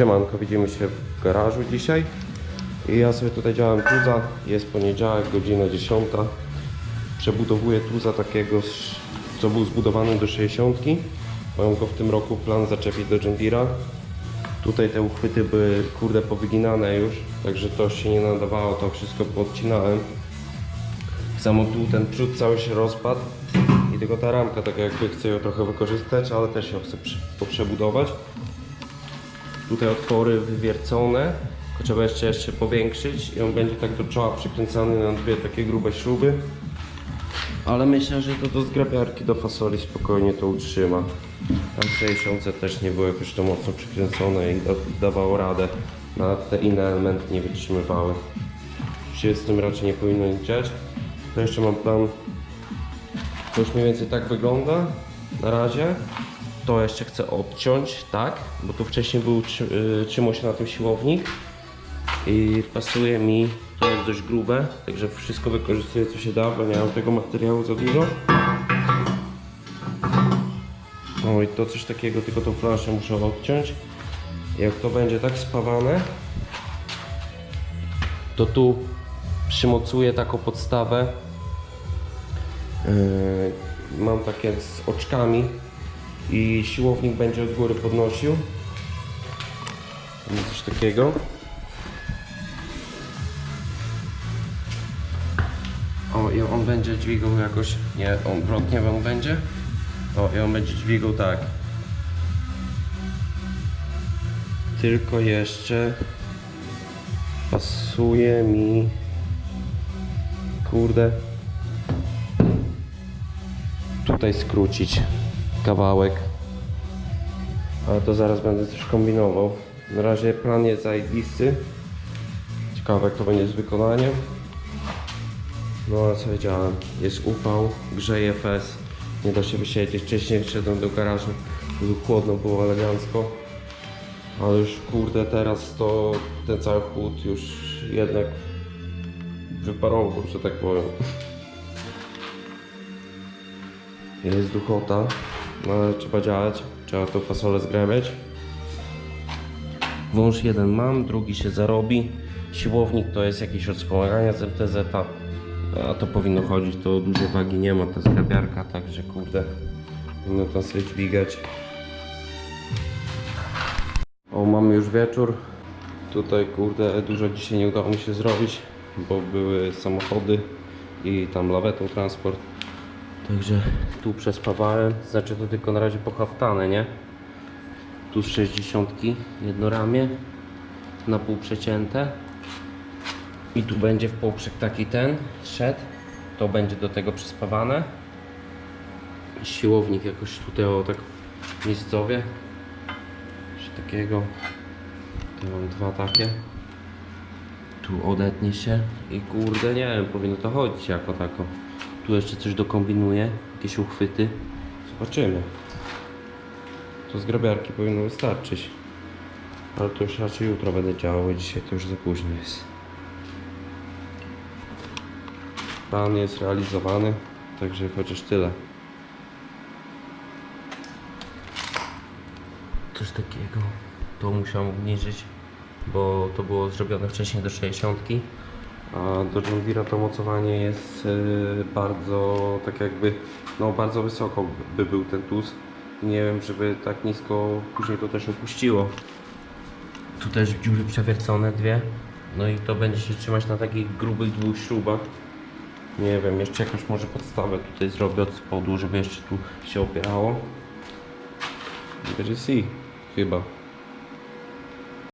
Siemanko, widzimy się w garażu dzisiaj. I ja sobie tutaj działam tuza. Jest poniedziałek, godzina 10. Przebudowuję tuza takiego, co był zbudowany do 60. Mam go w tym roku plan zaczepić do John Deere'a. Tutaj te uchwyty były kurde powyginane już, także to się nie nadawało, to wszystko podcinałem. Samo tu ten przód cały się rozpadł i tylko ta ramka tak jakby chcę ją trochę wykorzystać, ale też ją chcę poprzebudować. Tutaj otwory wywiercone, tylko trzeba jeszcze, jeszcze powiększyć i on będzie tak do czoła przykręcany na dwie takie grube śruby. Ale myślę, że to do zgrabiarki, do fasoli spokojnie to utrzyma. Tam w 60 też nie było jakoś to mocno przykręcone i da, dawało radę. Nawet te inne elementy nie wytrzymywały. Się z tym raczej nie powinno nic dziać. To jeszcze mam plan. To już mniej więcej tak wygląda na razie. To jeszcze chcę odciąć, tak? Bo tu wcześniej był y, trzymał się na tym siłownik. I pasuje mi, to jest dość grube, także wszystko wykorzystuję co się da, bo nie mam tego materiału za dużo. No i to coś takiego, tylko tą flaszę muszę odciąć. Jak to będzie tak spawane, to tu przymocuję taką podstawę. Yy, mam takie z oczkami i siłownik będzie od góry podnosił. Coś takiego. O, i on będzie dźwigał jakoś, nie, on odwrotnie on będzie. O, i on będzie dźwigał tak. Tylko jeszcze pasuje mi, kurde, tutaj skrócić kawałek. Ale to zaraz będę coś kombinował. Na razie plan jest zajebisty. Ciekawe jak to będzie z wykonaniem. No ale co wiedziałem, jest upał, grzeje fez, nie da się wysiedzieć. Wcześniej szedłem do garażu, było chłodno, było elegancko. Ale już kurde teraz to ten cały chłód już jednak wyparował, że tak powiem. Jest duchota, no ale trzeba działać, trzeba tą fasolę zgrabiać. Wąż jeden mam, drugi się zarobi. Siłownik to jest jakieś od wspomagania z MTZ, -a. a to powinno chodzić, to dużej wagi nie ma ta zgrabiarka, także kurde, powinno tam sobie dźwigać. O, mamy już wieczór. Tutaj kurde, dużo dzisiaj nie udało mi się zrobić, bo były samochody i tam lawetą transport. Także tu przespawałem, znaczy to tylko na razie pochaftane, nie? Tu z 60 jedno ramię na pół przecięte. I tu będzie w poprzek taki ten szedł. To będzie do tego przyspawane siłownik jakoś tutaj o tak miejscowie. Coś takiego. Tu mam dwa takie. Tu odetnie się. I kurde nie wiem powinno to chodzić jako tako tu jeszcze coś dokombinuję jakieś uchwyty zobaczymy to z grabiarki powinno wystarczyć. Ale to już raczej jutro będę działał, bo dzisiaj to już za późno jest. Plan jest realizowany, także chociaż tyle. Coś takiego. To musiałem obniżyć, bo to było zrobione wcześniej do 60. A do John to mocowanie jest yy, bardzo, tak jakby, no bardzo wysoko by był ten tuz. Nie wiem, żeby tak nisko później to też opuściło. Tu też dziury przewiercone dwie. No i to będzie się trzymać na takich grubych dwóch śrubach. Nie wiem, jeszcze jakąś może podstawę tutaj zrobię od spodu, żeby jeszcze tu się opierało. Będzie si, chyba.